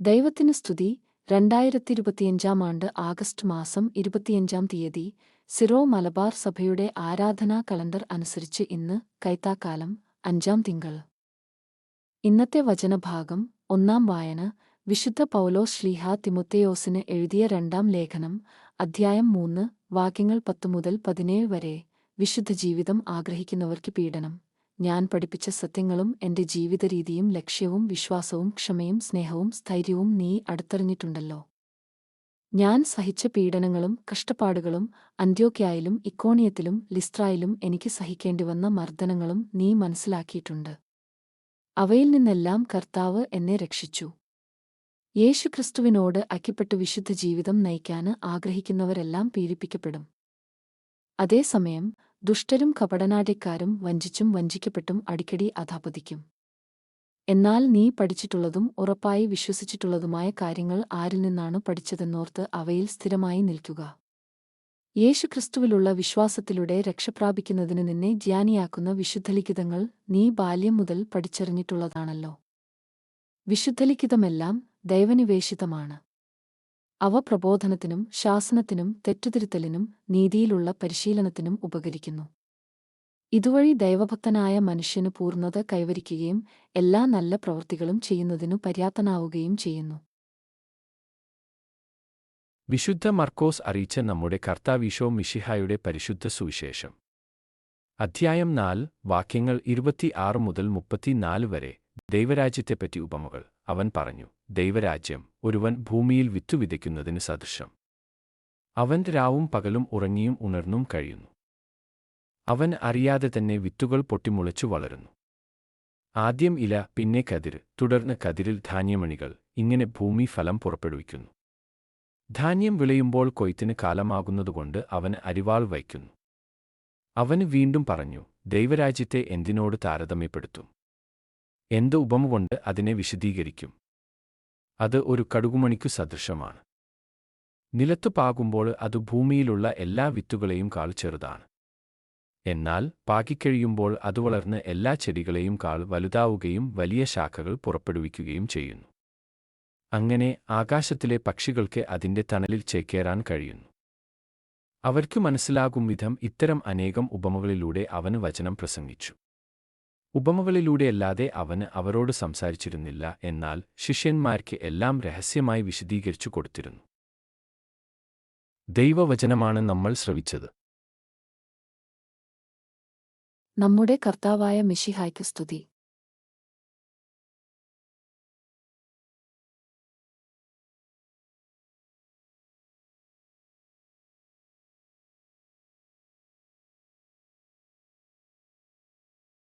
ദൈവത്തിന് സ്തുതി. രണ്ടായിരത്തി ഇരുപത്തിയഞ്ചാം ആണ്ട് ആഗസ്റ്റ് മാസം ഇരുപത്തിയഞ്ചാം തീയതി സിറോ മലബാർ സഭയുടെ ആരാധനാ കലണ്ടർ അനുസരിച്ച് ഇന്ന് കൈത്താക്കാലം അഞ്ചാം തിങ്കൾ. ഇന്നത്തെ വചനഭാഗം ഒന്നാം വായന വിശുദ്ധ പൗലോസ് ശ്ലീഹ തിമുത്തയോസിന് എഴുതിയ രണ്ടാം ലേഖനം അധ്യായം മൂന്ന് വാക്യങ്ങൾ പത്തു മുതൽ പതിനേഴ് വരെ വിശുദ്ധ ജീവിതം ആഗ്രഹിക്കുന്നവർക്ക് പീഡനം. ഞാൻ പഠിപ്പിച്ച സത്യങ്ങളും എന്റെ ജീവിതരീതിയും ലക്ഷ്യവും വിശ്വാസവും ക്ഷമയും സ്നേഹവും സ്ഥൈര്യവും നീ അടുത്തറിഞ്ഞിട്ടുണ്ടല്ലോ. ഞാൻ സഹിച്ച പീഡനങ്ങളും കഷ്ടപ്പാടുകളും അന്ത്യോക്യായിലും ഇക്കോണിയത്തിലും ലിസ്ട്രായിലും എനിക്ക് സഹിക്കേണ്ടിവന്ന മർദ്ദനങ്ങളും നീ മനസ്സിലാക്കിയിട്ടുണ്ട്. അവയിൽ നിന്നെല്ലാം കർത്താവ് എന്നെ രക്ഷിച്ചു. യേശുക്രിസ്തുവിനോട് അക്കിപ്പെട്ടു വിശുദ്ധ ജീവിതം നയിക്കാന് ആഗ്രഹിക്കുന്നവരെല്ലാം പീഡിപ്പിക്കപ്പെടും. അതേസമയം ദുഷ്ടരും കപടനാട്യക്കാരും വഞ്ചിച്ചും വഞ്ചിക്കപ്പെട്ടും അടിക്കടി അധാപതിക്കും. എന്നാൽ നീ പഠിച്ചിട്ടുള്ളതും ഉറപ്പായി വിശ്വസിച്ചിട്ടുള്ളതുമായ കാര്യങ്ങൾ ആരിൽ നിന്നാണ് പഠിച്ചതെന്നോർത്ത് അവയിൽ സ്ഥിരമായി നിൽക്കുക. യേശുക്രിസ്തുവിലുള്ള വിശ്വാസത്തിലൂടെ രക്ഷപ്രാപിക്കുന്നതിന് നിന്നെ ജ്ഞാനിയാക്കുന്ന വിശുദ്ധലിഖിതങ്ങൾ നീ ബാല്യം മുതൽ പഠിച്ചറിഞ്ഞിട്ടുള്ളതാണല്ലോ. വിശുദ്ധലിഖിതമെല്ലാം ദൈവനിവേശിതമാണ്. അവ പ്രബോധനത്തിനും ശാസനത്തിനും തെറ്റുതിരുത്തലിനും നീതിയിലുള്ള പരിശീലനത്തിനും ഉപകരിക്കുന്നു. ഇതുവഴി ദൈവഭക്തനായ മനുഷ്യന് പൂർണത കൈവരിക്കുകയും എല്ലാ നല്ല പ്രവൃത്തികളും ചെയ്യുന്നതിനു പര്യാപ്തനാവുകയും ചെയ്യുന്നു. വിശുദ്ധ മർക്കോസ് അറിയിച്ച നമ്മുടെ കർത്താവീശോ മിഷിഹായുടെ പരിശുദ്ധ സുവിശേഷം. അധ്യായം നാല് വാക്യങ്ങൾ ഇരുപത്തിയാറ് മുതൽ മുപ്പത്തിനാല് വരെ ദൈവരാജ്യത്തെപ്പറ്റി ഉപമകൾ. അവൻ പറഞ്ഞു ദൈവരാജ്യം ഒരുവൻ ഭൂമിയിൽ വിത്തു വിതയ്ക്കുന്നതിന് സദൃശം. അവൻ രാവും പകലും ഉറങ്ങിയും ഉണർന്നും കഴിയുന്നു. അവൻ അറിയാതെ തന്നെ വിത്തുകൾ പൊട്ടിമുളച്ചു വളരുന്നു. ആദ്യം ഇല പിന്നെ കതിർ തുടർന്ന് കതിരിൽ ധാന്യമണികൾ ഇങ്ങനെ ഭൂമി ഫലം പുറപ്പെടുവിക്കുന്നു. ധാന്യം വിളയുമ്പോൾ കൊയ്ത്തിന് കാലമാകുന്നതുകൊണ്ട് അവൻ അരിവാൾ വയ്ക്കുന്നു. അവന് വീണ്ടും പറഞ്ഞു ദൈവരാജ്യത്തെ എന്തിനോട് താരതമ്യപ്പെടുത്തും? എന്ത് ഉപമ കൊണ്ട് അതിനെ വിശദീകരിക്കും? അത് ഒരു കടുകുമണിക്കു സദൃശമാണ്. നിലത്തു പാകുമ്പോൾ അത് ഭൂമിയിലുള്ള എല്ലാ വിത്തുകളെയും കാൾ ചെറുതാണ്. എന്നാൽ പാകിക്കഴിയുമ്പോൾ അത് വളർന്ന് എല്ലാ ചെടികളെയും കാൾ വലുതാവുകയും വലിയ ശാഖകൾ പുറപ്പെടുവിക്കുകയും ചെയ്യുന്നു. അങ്ങനെ ആകാശത്തിലെ പക്ഷികൾക്ക് അതിന്റെ തണലിൽ ചേക്കേറാൻ കഴിയുന്നു. അവർക്ക് മനസ്സിലാകും വിധം ഇത്തരം അനേകം ഉപമകളിലൂടെ അവന് വചനം പ്രസംഗിച്ചു. ഉപമകളിലൂടെയല്ലാതെ അവന് അവരോട് സംസാരിച്ചിരുന്നില്ല എന്നാൽ ശിഷ്യന്മാർക്ക് എല്ലാം രഹസ്യമായി വിശദീകരിച്ചു കൊടുത്തിരുന്നു. ദൈവവചനമാണ് നമ്മൾ ശ്രവിച്ചത്. നമ്മുടെ കർത്താവായ മിഷിഹായ്ക്ക് സ്തുതി.